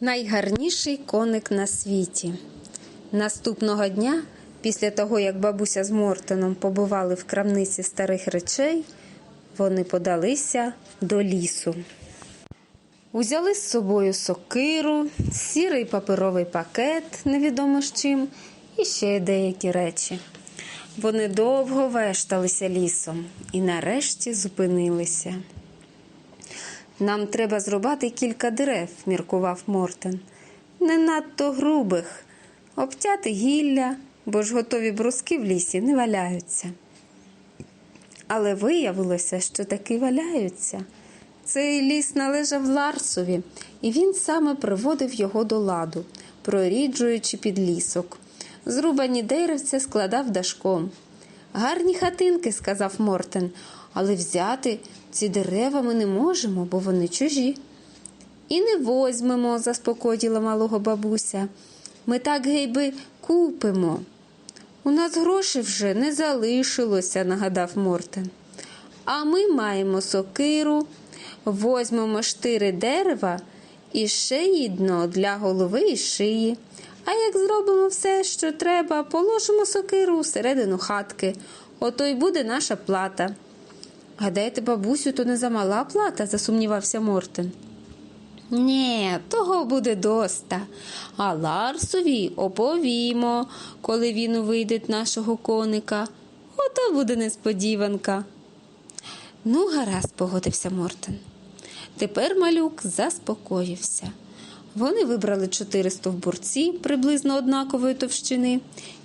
Найгарніший коник на світі. Наступного дня, після того, як бабуся з Мортоном побували в крамниці старих речей, вони подалися до лісу. Узяли з собою сокиру, сірий паперовий пакет, невідомо з чим, і ще деякі речі. Вони довго вешталися лісом і нарешті зупинилися. Нам треба зрубати кілька дерев, міркував Мортен. Не надто грубих, обтяти гілля, бо ж готові бруски в лісі не валяються. Але виявилося, що таки валяються. Цей ліс належав Ларсові, і він саме приводив його до ладу, проріджуючи під лісок. Зрубані деревця складав дашком. Гарні хатинки, сказав Мортен, але взяти ці дерева ми не можемо, бо вони чужі. І не возьмемо, заспокоїла малого бабуся. Ми так гейби купимо. У нас грошей вже не залишилося, нагадав Мортен. А ми маємо сокиру, возьмемо штири дерева і ще їдно для голови і шиї. А як зробимо все, що треба, положимо сокиру всередину хатки. Ото й буде наша плата. Гадаєте, бабусю, то не замала плата, засумнівався Мортен. Ні, того буде доста. А Ларсові оповімо, коли він увийде нашого коника. Ото буде несподіванка. Ну, гаразд, погодився Мортен. Тепер малюк заспокоївся. Вони вибрали чотири стовбурці приблизно однакової товщини,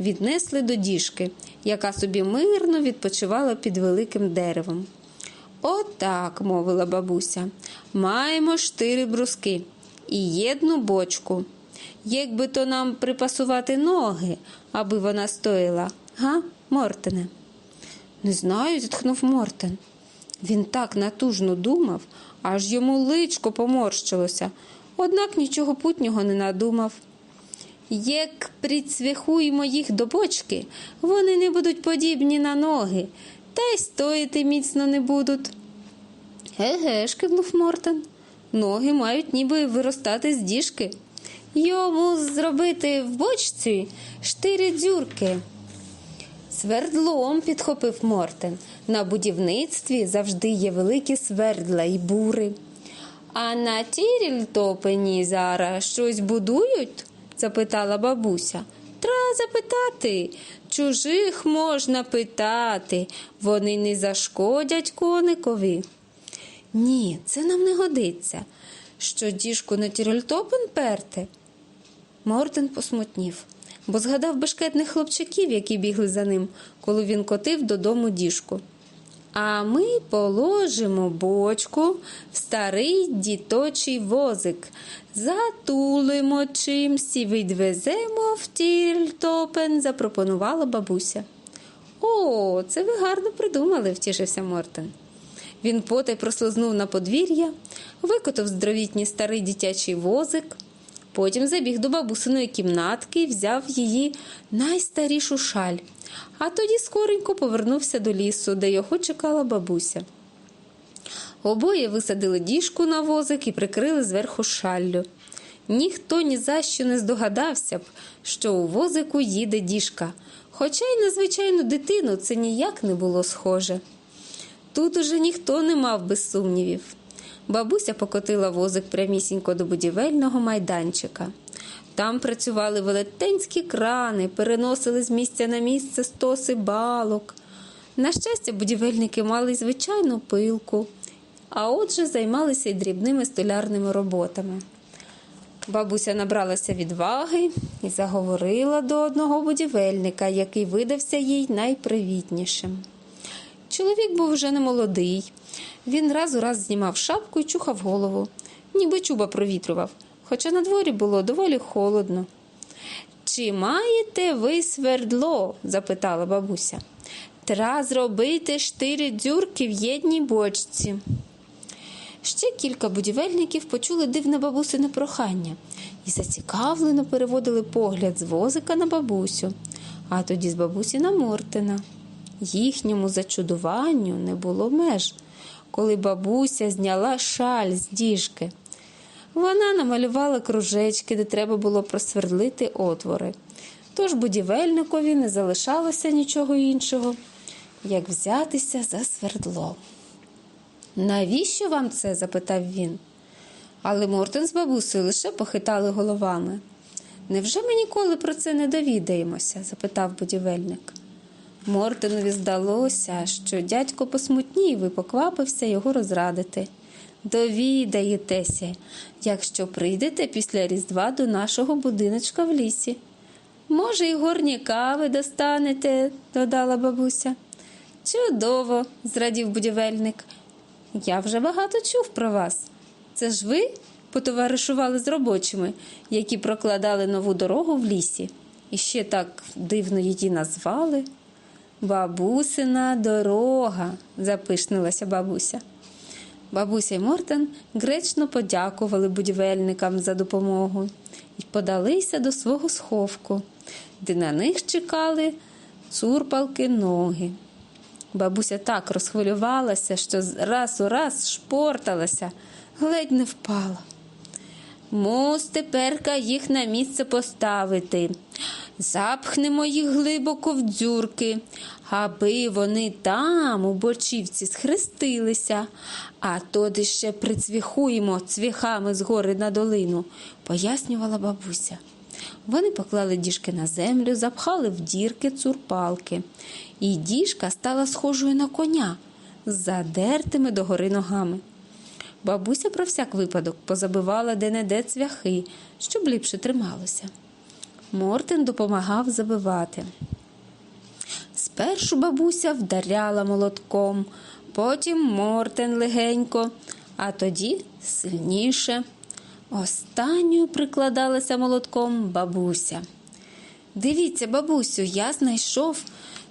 віднесли до діжки, яка собі мирно відпочивала під великим деревом. Отак, мовила бабуся, маємо штири бруски і єдну бочку. Якби то нам припасувати ноги, аби вона стояла, га, Мортене? Не знаю, зітхнув Мортен. Він так натужно думав, аж йому личко поморщилося, однак нічого путнього не надумав. Як прицвяхуємо їх до бочки, вони не будуть подібні на ноги, та й стояти міцно не будуть. Еге ж, кивнув Мортен. Ноги мають ніби виростати з діжки. Йому зробити в бочці штири дзюрки. Свердлом підхопив Мортен. На будівництві завжди є великі свердла і бури. А на Тірільтопені зараз щось будують? запитала бабуся. Запитати. Чужих можна питати, вони не зашкодять коникові. Ні, це нам не годиться. Що діжку на тірольтопен перте? Мортен посмутнів, бо згадав бешкетних хлопчаків, які бігли за ним, коли він котив додому діжку. А ми положимо бочку в старий діточий возик, затулимо чимсь і відвеземо в Тільтопен, запропонувала бабуся. О, це ви гарно придумали, втішився Мортен. Він потай прослизнув на подвір'я, викотав здоровітній старий дитячий возик, потім забіг до бабусиної кімнатки і взяв її найстарішу шаль, а тоді скоренько повернувся до лісу, де його чекала бабуся. Обоє висадили діжку на возик і прикрили зверху шаллю. Ніхто ні за що не здогадався б, що у возику їде діжка, хоча й на звичайну дитину це ніяк не було схоже. Тут уже ніхто не мав без сумнівів. Бабуся покотила возик прямісінько до будівельного майданчика. Там працювали велетенські крани, переносили з місця на місце стоси балок. На щастя, будівельники мали звичайну пилку, а отже займалися й дрібними столярними роботами. Бабуся набралася відваги і заговорила до одного будівельника, який видався їй найпривітнішим. Чоловік був вже не молодий. Він раз у раз знімав шапку і чухав голову, ніби чуба провітрював, хоча на дворі було доволі холодно. Чи маєте ви свердло? запитала бабуся. Тра зробити штири дзюрки в єдній бочці. Ще кілька будівельників почули дивне бабусине прохання і зацікавлено переводили погляд з возика на бабусю, а тоді з бабусі на Мортина. Їхньому зачудуванню не було меж, коли бабуся зняла шаль з діжки. Вона намалювала кружечки, де треба було просвердлити отвори. Тож будівельникові не залишалося нічого іншого, як взятися за свердло. Навіщо вам це? запитав він. Але Мортен з бабусею лише похитали головами. Невже ми ніколи про це не довідаємося? запитав будівельник. Мортенові здалося, що дядько посмутнів і поквапився його розрадити. Довідаєтеся, якщо прийдете після Різдва до нашого будиночка в лісі. Може, і горні кави достанете, додала бабуся. Чудово, зрадів будівельник. Я вже багато чув про вас. Це ж ви потоваришували з робочими, які прокладали нову дорогу в лісі, і ще так дивно її назвали. Бабусина дорога, запишнилася бабуся. Бабуся й Мортен гречно подякували будівельникам за допомогу і подалися до свого сховку, де на них чекали цурпалки ноги. Бабуся так розхвилювалася, що раз у раз шпорталася, ледь не впала. Мус теперка їх на місце поставити. Запхнемо їх глибоко в дзюрки, аби вони там, у бочівці, схрестилися, а тоді ще прицвіхуємо цвіхами з гори на долину, пояснювала бабуся. Вони поклали діжки на землю, запхали в дірки цурпалки, і діжка стала схожою на коня з задертими догори ногами. Бабуся про всяк випадок позабивала де-не-де цвяхи, щоб ліпше трималося. Мортен допомагав забивати. Спершу бабуся вдаряла молотком, потім Мортен легенько, а тоді сильніше. Останньою прикладалася молотком бабуся. Дивіться, бабусю, я знайшов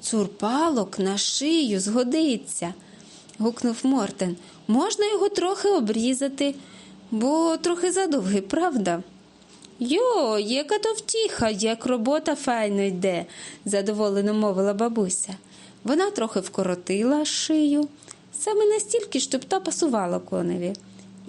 цурпалок на шию, згодиться, гукнув Мортен. Можна його трохи обрізати, бо трохи задовгий, правда? Йо, яка то втіха, як робота файно йде, задоволено мовила бабуся. Вона трохи вкоротила шию, саме настільки, щоб та пасувала коневі,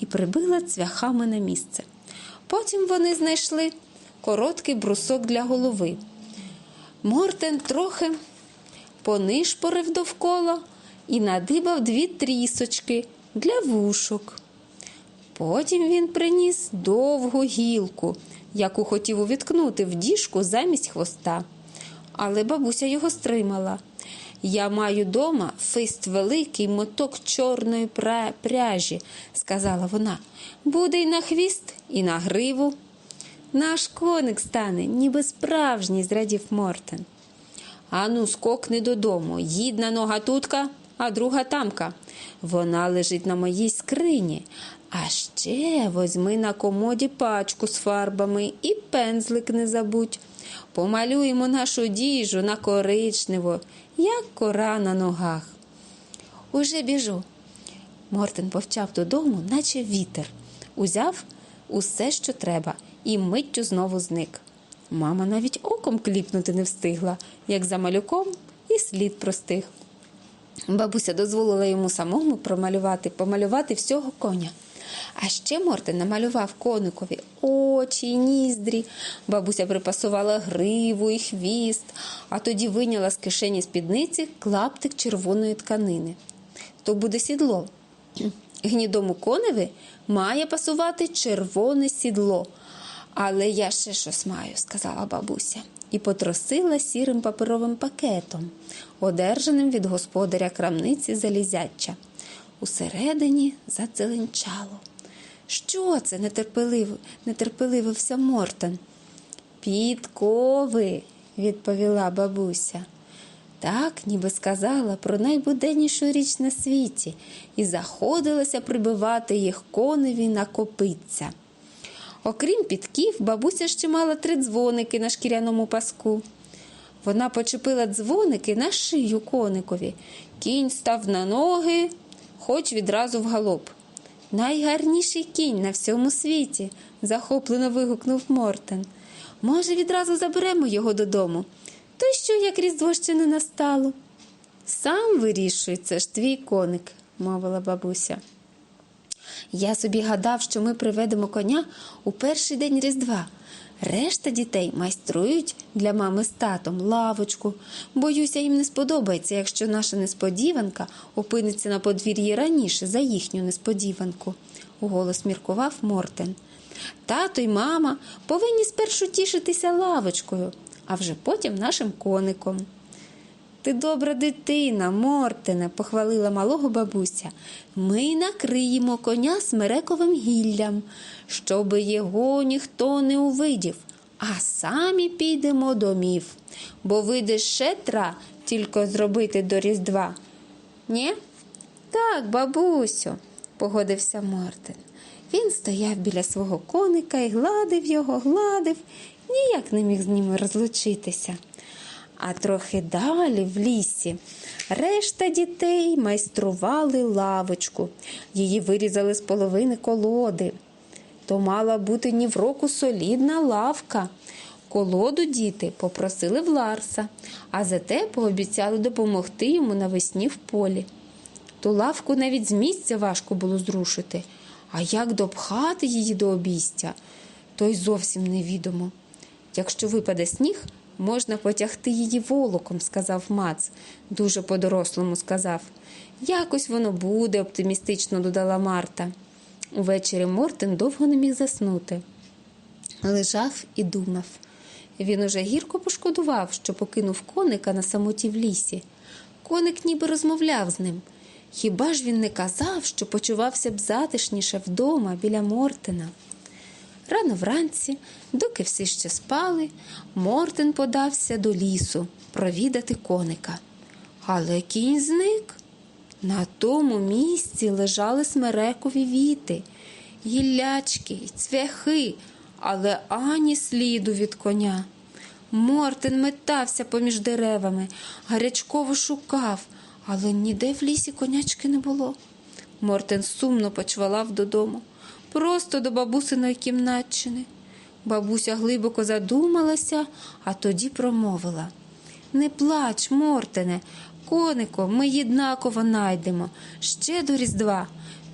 і прибила цвяхами на місце. Потім вони знайшли короткий брусок для голови. Мортен трохи понишпорив довкола і надибав дві трісочки для вушок. Потім він приніс довгу гілку, яку хотів увіткнути в діжку замість хвоста. Але бабуся його стримала. Я маю дома фист великий моток чорної пряжі, сказала вона. Буде й на хвіст, і на гриву. Наш коник стане, ніби справжній, зрадів Мортен. Ану, скокни додому. Їдна нога тутка, а друга тамка. Вона лежить на моїй скрині. А ще возьми на комоді пачку з фарбами і пензлик не забудь. Помалюємо нашу діжу на коричнево, як кора на ногах. Уже біжу. Мортен повчав додому, наче вітер. Узяв усе, що треба, і миттю знову зник. Мама навіть оком кліпнути не встигла, як за малюком і слід простих. Бабуся дозволила йому самому промалювати, помалювати всього коня. А ще Мортен намалював коникові очі, й ніздрі. Бабуся припасувала гриву і хвіст, а тоді вийняла з кишені спідниці клаптик червоної тканини. То буде сідло. Гнідому коневі має пасувати червоне сідло. Але я ще щось маю, сказала бабуся, і потросила сірим паперовим пакетом, одержаним від господаря крамниці залізяча. Усередині задзеленчало. Що це? нетерпеливо, нетерпеливився Мортон. Підкови, відповіла бабуся. Так, ніби сказала про найбуденнішу річ на світі і заходилася прибивати їх коневі на копиця. Окрім підків, бабуся ще мала три дзвоники на шкіряному паску. Вона почепила дзвоники на шию коникові. Кінь став на ноги, хоч відразу в галоп. Найгарніший кінь на всьому світі, захоплено вигукнув Мортен. Може, відразу заберемо його додому? То й що, як різдво ще не настало? Сам вирішуй, це ж твій коник, мовила бабуся. Я собі гадав, що ми приведемо коня у перший день Різдва. Решта дітей майструють для мами з татом лавочку. Боюся, їм не сподобається, якщо наша несподіванка опиниться на подвір'ї раніше за їхню несподіванку, уголос міркував Мортен. Тато й мама повинні спершу тішитися лавочкою, а вже потім нашим коником. Ти добра дитина, Мортене, похвалила малого бабуся. Ми накриємо коня смерековим гіллям, щоби його ніхто не увидів, а самі підемо домів, бо вийде ще тра тільки зробити до Різдва. Нє? Так, бабусю, погодився Мортен. Він стояв біля свого коника і гладив його, гладив, ніяк не міг з ними розлучитися. А трохи далі, в лісі, решта дітей майстрували лавочку. Її вирізали з половини колоди. То мала бути ні в року солідна лавка. Колоду діти попросили в Ларса, а зате пообіцяли допомогти йому навесні в полі. Ту лавку навіть з місця важко було зрушити, а як допхати її до обійстя, то й зовсім невідомо. Якщо випаде сніг, можна потягти її волоком, сказав Мац. Дуже по-дорослому сказав. Якось воно буде, оптимістично додала Марта. Увечері Мортен довго не міг заснути. Лежав і думав. Він уже гірко пошкодував, що покинув коника на самоті в лісі. Коник ніби розмовляв з ним. Хіба ж він не казав, що почувався б затишніше вдома біля Мортена? Рано вранці, доки всі ще спали, Мортен подався до лісу провідати коника. Але кінь зник. На тому місці лежали смерекові віти, гіллячки й цвяхи, але ані сліду від коня. Мортен метався поміж деревами, гарячково шукав, але ніде в лісі конячки не було. Мортен сумно почвалав додому, просто до бабусиної кімнатчини. Бабуся глибоко задумалася, а тоді промовила Не плач, Мортене, конико, ми єднаково найдемо ще до Різдва.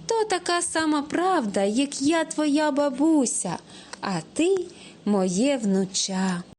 То така сама правда, як я твоя бабуся, а ти моє внуча.